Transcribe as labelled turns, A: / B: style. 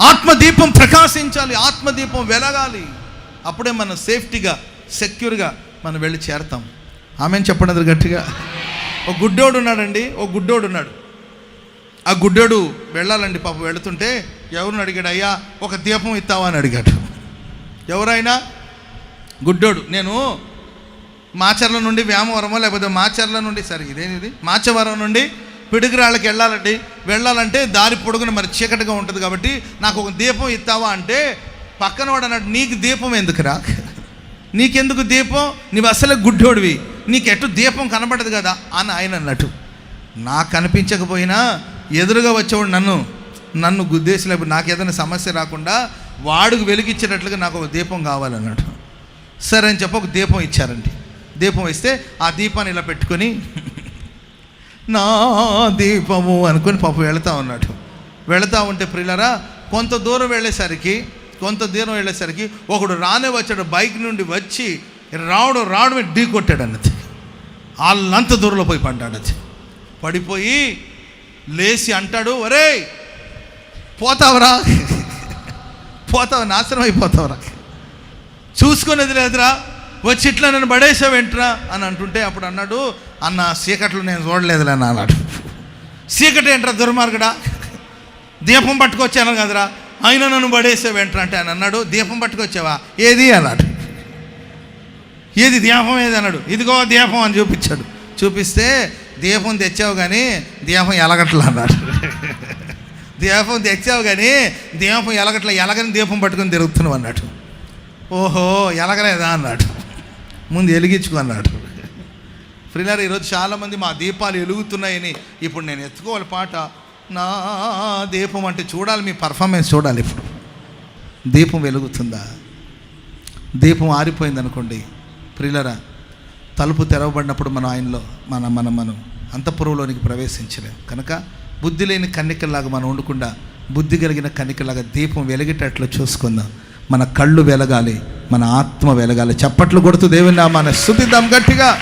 A: ఆత్మదీపం ప్రకాశించాలి ఆత్మదీపం వెలగాలి. అప్పుడే మనం సేఫ్టీగా సెక్యూర్గా మనం వెళ్ళి చేరతాం. ఆమె చెప్పండి గట్టిగా. ఒక గుడ్డోడు ఉన్నాడండి ఓ గుడ్డోడు ఉన్నాడు. ఆ గుడ్డోడు వెళ్ళాలండి పాప వెళుతుంటే ఎవరిని అడిగాడు అయ్యా ఒక దీపం ఇస్తావా? అని అడిగాడు. ఎవరైనా? గుడ్డోడు. నేను మాచర్ల నుండి వ్యామవరమో లేకపోతే మాచర్ల నుండి సరే ఇదేనిది మాచవరం నుండి పిడుగురాళ్ళకి వెళ్ళాలండి. వెళ్ళాలంటే దారి పొడుగున మరి చీకటిగా ఉంటుంది కాబట్టి నాకు ఒక దీపం ఇస్తావా అంటే పక్కన వాడు అన్నాడు నీకు దీపం ఎందుకురా? నీకెందుకు దీపం? నీవు అసలే గుడ్డోడివి. నీకెట్టు దీపం కనబడదు కదా? అని ఆయన అన్నట్టు. నాకు కనిపించకపోయినా ఎదురుగా వచ్చేవాడు నన్ను నన్ను గుద్దేసి నాకు ఏదైనా సమస్య రాకుండా వాడుకు వెలిగించేటట్లుగా నాకు ఒక దీపం కావాలన్నాడు. సరే అని చెప్పి ఒక దీపం ఇచ్చారండి. దీపం ఇస్తే ఆ దీపాన్ని ఇలా పెట్టుకొని నా దీపము అనుకుని పాపం వెళుతూ ఉన్నాడు. వెళతా ఉంటే ప్రిల్లరా కొంత దూరం వెళ్ళేసరికి కొంత దూరం వెళ్ళేసరికి ఒకడు రానే వచ్చాడు బైక్ నుండి వచ్చి రావడం రావడమే ఢీ కొట్టాడు అన్నది వాళ్ళంత దూరంలో పోయి పడ్డాడు అది పడిపోయి లేచి అంటాడు ఒరే పోతావరా? పోతావు? నాశనం అయిపోతావురా? చూసుకునేది లేదురా? వచ్చి ఇట్లా నన్ను పడేసావేంట్రా? అని అంటుంటే అప్పుడు అన్నాడు అన్న చీకట్లు నేను చూడలేదులే అని అన్నాడు చీకటి ఏంట్రా దుర్మార్గుడా? దీపం పట్టుకొచ్చాను కదరా? అయినా నన్ను పడేసావేంట్రా అంటే ఆయన అన్నాడు దీపం పట్టుకొచ్చావా? ఏది? అన్నాడు. ఏది దీపం ఏది? అన్నాడు. ఇదిగో దీపం అని చూపించాడు. చూపిస్తే దీపం తెచ్చావు కానీ దీపం ఎలగట్లా అన్నాడు. దీపం తెచ్చావు కానీ దీపం ఎలగట్ల ఎలగని దీపం పట్టుకొని తిరుగుతున్నావు అన్నాడు. ఓహో ఎలగలేదా? అన్నాడు. ముందు వెలిగించుకో అన్నాడు. ఫ్రీలర్ ఈరోజు చాలామంది మా దీపాలు వెలుగుతున్నాయని ఇప్పుడు నేను ఎత్తుకోవాలి పాట. నా దీపం అంటే చూడాలి మీ పర్ఫార్మెన్స్ చూడాలి ఇప్పుడు. దీపం వెలుగుతుందా? దీపం ఆరిపోయింది అనుకోండి ప్రియులరా తలుపు తెరవబడినప్పుడు మనం ఆయనలో మన మనం మనం అంతఃపురంలోనికి ప్రవేశించలేం. కనుక బుద్ధి లేని కన్నికల్లాగా మనం ఉండకుండా బుద్ధి కలిగిన కన్నికల్లాగా దీపం వెలిగేటట్లు చూసుకుందాం. మన కళ్ళు వెలగాలి మన ఆత్మ వెలగాలి. చప్పట్లు కొడుతూ దేవుని నామాన స్థుతిద్దాం గట్టిగా.